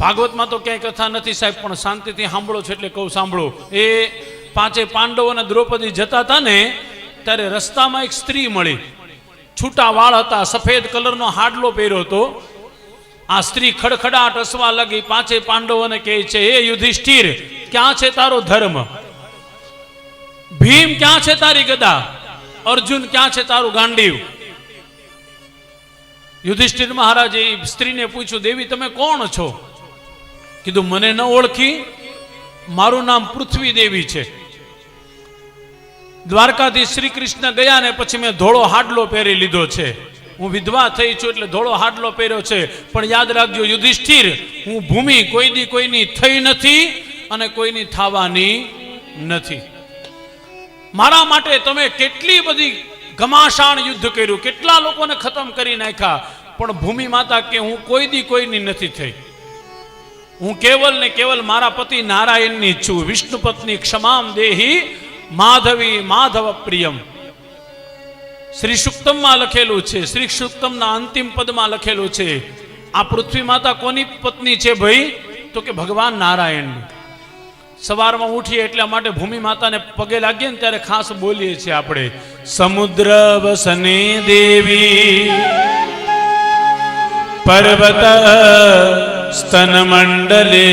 ભાગવતમાં તો ક્યાંય કથા નથી સાહેબ, પણ શાંતિથી સાંભળો છો એટલે કહું, સાંભળો. એ પાંચે પાંડવો અને દ્રૌપદી જતા હતા ને, ત્યારે રસ્તામાં એક સ્ત્રી મળી. છૂટા વાળ હતા, સફેદ કલરનો હાડલો પહેર્યો હતો. આ સ્ત્રી ખડખડાટ હસવા લાગી. પાંચે પાંડવોને કહે છે, હે યુધિષ્ઠિર, ક્યાં છે તારો ધર્મ? ભીમ ક્યાં છે તારી ગદા? અર્જુન ક્યાં છે તારું ગાંડીવ? યુધિષ્ઠિર મહારાજે સ્ત્રીને પૂછ્યું, દેવી, તમે કોણ છો? કીધું, મને ન ઓળખી, મારું નામ પૃથ્વી દેવી છે. દ્વારકાથી શ્રી કૃષ્ણ ગયા ને પછી મેં ધોળો હાડલો પહેરી લીધો છે. હું વિધવા થઈ છું એટલે ધોળો હાડલો પહેર્યો છે. પણ યાદ રાખજો, યુધિષ્ઠિર, હું ભૂમિ કોઈ દી કોઈની થઈ નથી અને કોઈની થવાની નથી. મારા માટે તમે કેટલી બધી ઘમાસાણ યુદ્ધ કર્યું, કેટલા લોકોને ખતમ કરી નાખ્યા, પણ ભૂમિ માતા કે હું કોઈ દી કોઈની નથી થઈ. હું કેવલ ને કેવલ મારા પતિ નારાયણની છું. વિષ્ણુ પત્ની ક્ષમામ દેહી માધવી માધવ પ્રિયમ. શ્રી સુક્તમમાં લખેલું છે. શ્રી સુક્તમના અંતિમ પદમાં લખેલું છે. આ પૃથ્વી માતા કોની પત્ની છે ભાઈ? તો કે ભગવાન નારાયણની. સવારમાં ઉઠીએ એટલા માટે ભૂમિ માતાને પગે લાગીએ ને ત્યારે ખાસ બોલીએ છીએ આપણે. સમુદ્ર વસને દેવી, પર્વત સ્તન મંડલે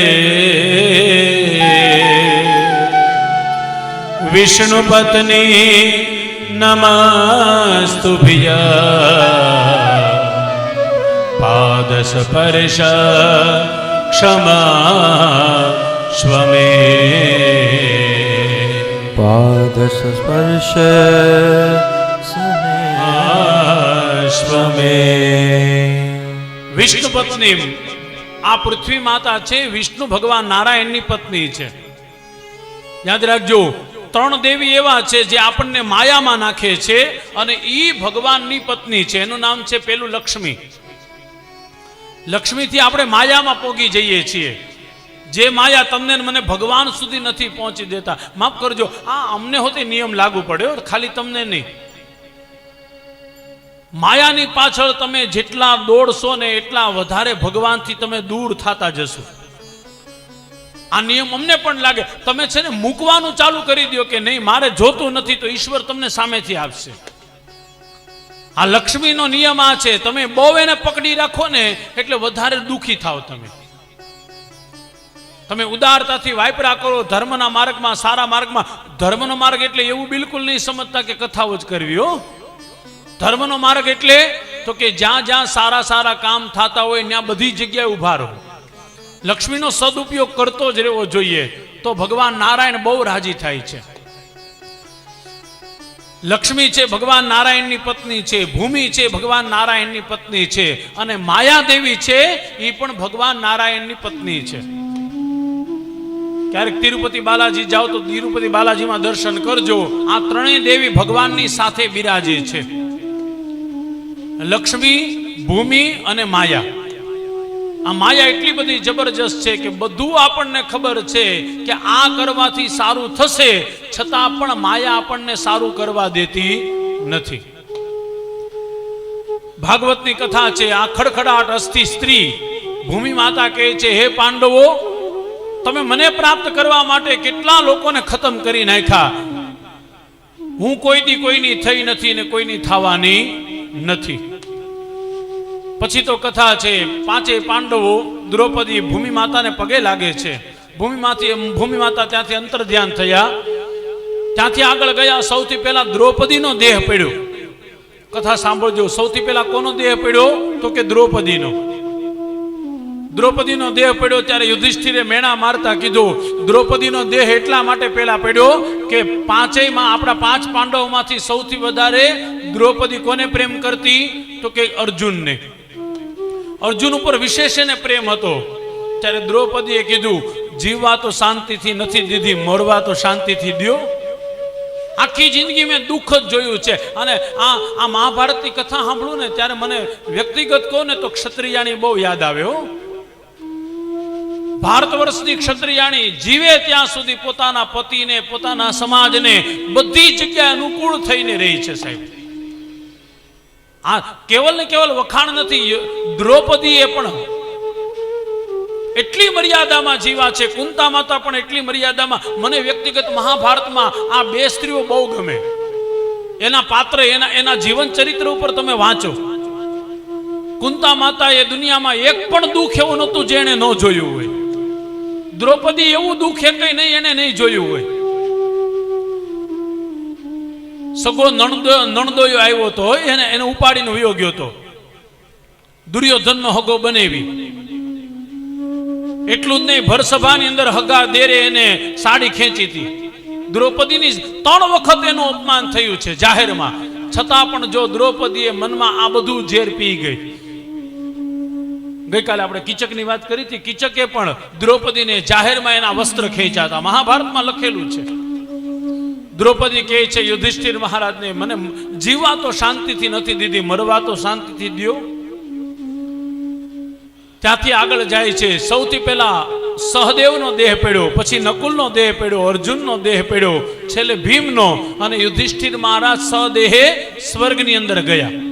વિષ્ણુ પત્ની નમસ્તુભ્યા क्षमा સ્પર્શ ક્ષમા સ્વમે પાદસ્પર્શ સ્વમે વિષ્ણુ પત્ની આ પૃથ્વી માતા છે, વિષ્ણુ ભગવાન નારાયણની પત્ની છે. યાદ રાખજો, ત્રણ દેવી એવા છે જે આપણને માયામાં નાખે છે અને એ ભગવાનની પત્ની છે. એનું નામ છે પેલું લક્ષ્મી. લક્ષ્મીથી આપણે માયામાં પોગી જઈએ છીએ. જે માયા તમને મને ભગવાન સુધી નથી પહોંચી દેતા. માફ કરજો, આ અમને હોતે નિયમ લાગુ પડ્યો, ખાલી તમને નહીં. માયાની પાછળ તમે જેટલા દોડશો ને એટલા વધારે ભગવાનથી તમે દૂર થતા જશો. આ નિયમ અમને પણ લાગે. તમે છે ને મૂકવાનું ચાલુ કરી દો કે નહીં, મારે જોતું નથી તો ઈશ્વર તમને સામેથી આપશે. આ લક્ષ્મીનો નિયમ આ છે, તમે બહુ એને પકડી રાખો ને એટલે વધારે દુઃખી થાવ તમે. તમે ઉદારતાથી વાયપરા કરો, ધર્મના માર્ગમાં, સારા માર્ગમાં. ધર્મનો માર્ગ એટલે એવું બિલકુલ નહીં સમજતા કે કથાઓ જ કરવી, હો. ધર્મનો માર્ગ એટલે તો કે જ્યાં જ્યાં સારા સારા કામ થતા હોય ત્યાં બધી જગ્યાએ ઊભા રહો. લક્ષ્મીનો સદુપયોગ કરતો જ રહેવો જોઈએ તો ભગવાન નારાયણ બહુ રાજી થાય છે. લક્ષ્મી છે ભગવાન નારાયણની પત્ની છે, ભૂમિ છે ભગવાન નારાયણની પત્ની છે અને માયાદેવી છે એ પણ ભગવાન નારાયણની પત્ની છે. ક્યારેક તિરુપતિ બાલાજી જાઓ તો તિરુપતિ બાલાજીમાં દર્શન કરજો. આ ત્રણેય દેવી ભગવાનની સાથે બિરાજે છે. લક્ષ્મી, ભૂમિ અને માયા. આ માયા એટલી બધી જબરજસ્ત છે કે બધું આપણને ખબર છે કે આ કરવાથી સારું થશે, છતાં પણ માયા આપણને સારું કરવા દેતી નથી. ભાગવતની કથા છે, આ ખડખડાટ અસ્થિ સ્ત્રી, ભૂમિ માતા કહે છે, હે પાંડવો, તમે મને પ્રાપ્ત કરવા માટે કેટલા લોકોને ખતમ કરી નાખ્યા? હું કોઈથી કોઈની થઈ નથી ને કોઈની થવાની નથી. પછી તો કથા છે પાંચે પાંડવો દ્રૌપદી ભૂમિ માતાને પગે લાગે છે. ભૂમિ માથી ભૂમિ માતા ત્યાંથી અંતર ધ્યાન થયા. ત્યાંથી આગળ ગયા, સૌથી પહેલા દ્રૌપદીનો દેહ પડ્યો. કથા સાંભળજો, સૌથી પહેલા કોનો દેહ પડ્યો? તો કે દ્રૌપદીનો. દ્રૌપદીનો દેહ પડ્યો ત્યારે યુધિષ્ઠિરે મેણા મારતા કીધું, દ્રૌપદીનો દેહ એટલા માટે પહેલા પડ્યો કે પાંચેયમાં આપણા પાંચ પાંડવોમાંથી સૌથી વધારે દ્રૌપદી કોને પ્રેમ કરતી? તો કે અર્જુનને. અર્જુન ઉપર વિશેષ એને પ્રેમ હતો. ત્યારે દ્રૌપદીએ કીધું, જીવવા તો શાંતિથી નથી દીધી મરવા તો શાંતિથી દ્યો. આખી જિંદગી મેં દુઃખ જ જોયું છે. અને આ આ મહાભારતની કથા સાંભળું ને, ત્યારે મને વ્યક્તિગત કહું ને, તો ક્ષત્રિયાની બહુ યાદ આવે, હો. ભારત વર્ષની ક્ષત્રિયાણી જીવે ત્યાં સુધી પોતાના પતિને, પોતાના સમાજને બધી જગ્યાએ અનુકૂળ થઈને રહી છે, સાહેબ. આ કેવલ ને કેવલ વખાણ નથી. દ્રૌપદીએ પણ એટલી મર્યાદામાં જીવા છે, કુંતા માતા પણ એટલી મર્યાદામાં. મને વ્યક્તિગત મહાભારતમાં આ બે સ્ત્રીઓ બહુ ગમે. એના પાત્ર, એના એના જીવન ચરિત્ર ઉપર તમે વાંચો. કુંતા માતા એ દુનિયામાં એક પણ દુઃખ એવું નહોતું જેણે ન જોયું હોય. દ્રૌપદી એવું દુઃખ એ કઈ નહીં, એને નહીં જોયું હોય. સગો નણદો નણદોયો આવ્યો તો એને એને ઉપાડીને વયો ગયો તો. દુર્યોધનનો હગો બનેવી. એટલું જ નહીં, ભરસભાની અંદર હગા દેરે એને સાડી ખેંચી હતી. દ્રૌપદીની ત્રણ વખત એનું અપમાન થયું છે જાહેરમાં. છતાં પણ જો દ્રૌપદીએ મનમાં આ બધું ઝેર પી ગઈ. ગઈકાલે આપણે કિચકની વાત કરી હતી. કિચકે પણ દ્રૌપદીને જાહેરમાં એના વસ્ત્ર ખેંચ્યા હતા. મહાભારતમાં લખેલું છે. દ્રૌપદી કહે છે, યુધિષ્ઠિર મહારાજને, મને જીવવા તો શાંતિથી નથી દીધી મરવા તો શાંતિથી દ્યો. ત્યાંથી આગળ જાય છે, સૌથી પહેલા સહદેવનો દેહ પડ્યો, પછી નકુલનો દેહ પડ્યો, અર્જુનનો દેહ પડ્યો, છેલ્લે ભીમનો અને યુધિષ્ઠિર મહારાજ સહદેહે સ્વર્ગની અંદર ગયા.